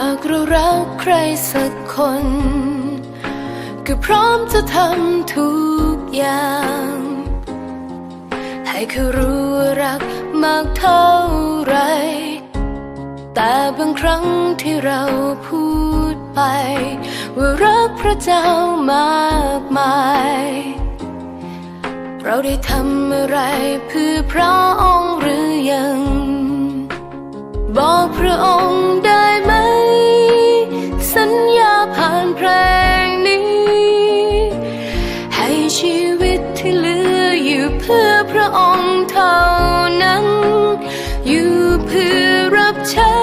ากเรารักใครสักคน ก็พร้อมจะทำทุกอย่าง ให้เขารู้รักมากเท่าไร แต่บางครั้งที่เราพูดไป ว่ารักพระเจ้ามากมาย เราได้ทำอะไรเพื่อพระองค์หรือยัง บอกพระองค์ได้ องค์เท่านั้น อยู่เพื่อรับใช้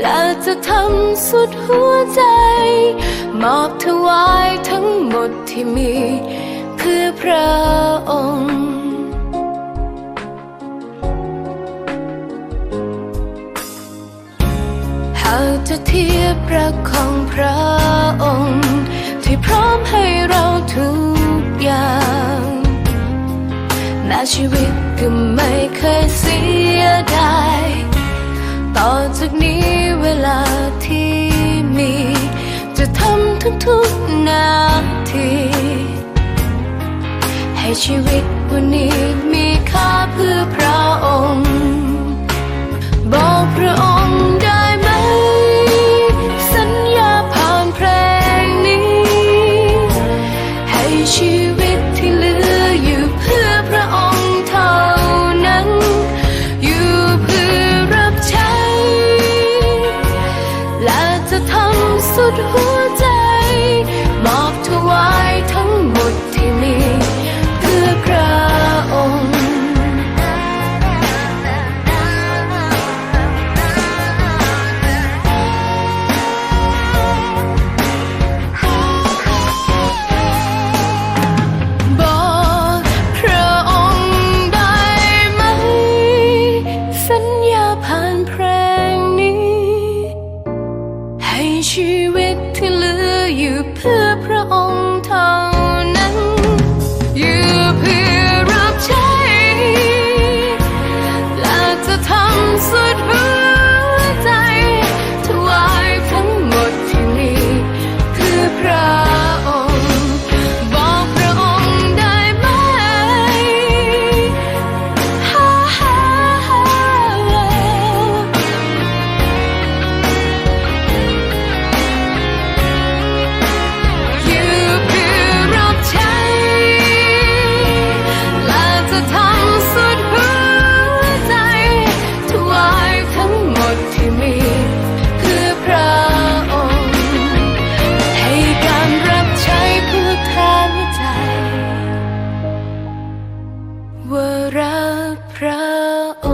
และจะทำสุดหัวใจ มอบถวายทั้งหมดที่มี เพื่อพระองค์หากจะเทียบรักของพระ แม้ชีวิตก็ไม่เคยเสียดายต่อจากนี้เวลาที่มี จะทำทุกๆนาที ให้ชีวิตวันนี้มีค่าเพื่อพระองค์ บอกพระองค์ ชีวิตที่เหลืออยู่เพื่อพระองค์ทั้ง pra pra